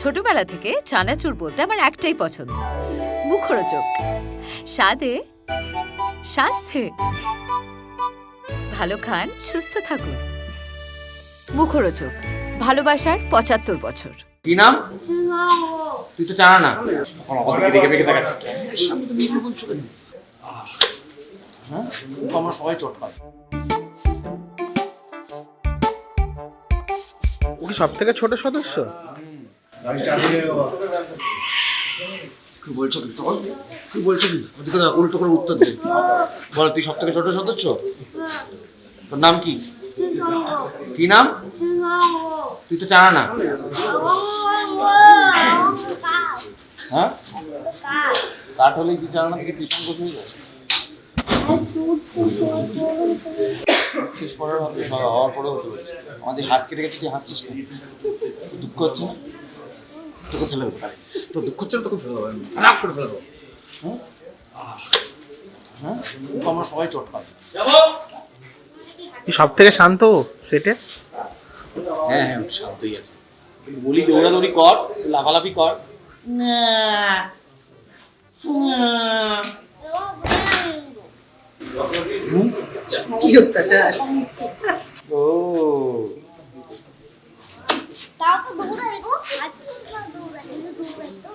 ছোটবেলা থেকে চানাচুর বলতে আমার একটাই পছন্দ। মুখরোচক। স্বাদে স্বাস্থ্যে। ভালো খান সুস্থ থাকুন। মুখরোচক। ভালোবাসার পঁচাত্তর বছর। কি নাম? তুই তো জানা না। এখন রেখে রেখে দেখাচ্ছি। সামনে তো মেয়ে বলছো হ্যাঁ আমরা সবাই চট পাই ও কি সব থেকে ছোট সদস্য? কি বলছো কি চল কি বলছো কি ওদিকে দাও, উল্টো করে উত্তর দে বল তুই সব থেকে ছোট সদস্য তোর নাম কি কি নাম তুই তো জানা না হ্যাঁ কাঠ হলে তুই জানা না থেকে টিউশন করতে হয়ে শেষ পড়ার হবে হওয়ার পরে হতে পারে আমাদের হাত কেটে গেছে তুই হাসছিস কেন দুঃখ হচ্ছে না তোকে ফেলে দেবো তাহলে তোর দুঃখ হচ্ছে না তোকে ফেলে দেবো। রাগ করে ফেলে দেবো। হ্যাঁ? হ্যাঁ আমরা সবাই চট পাবো সব থেকে শান্ত সেটে? হ্যাঁ হ্যাঁ শান্তই আছে। বলি দৌড়াদৌড়ি কর লাফালাফি কর। না। কি অত্যাচার ও তাও তো দৌড়াই গো আজকে তো দৌড়াই কিন্তু দৌড়াই তো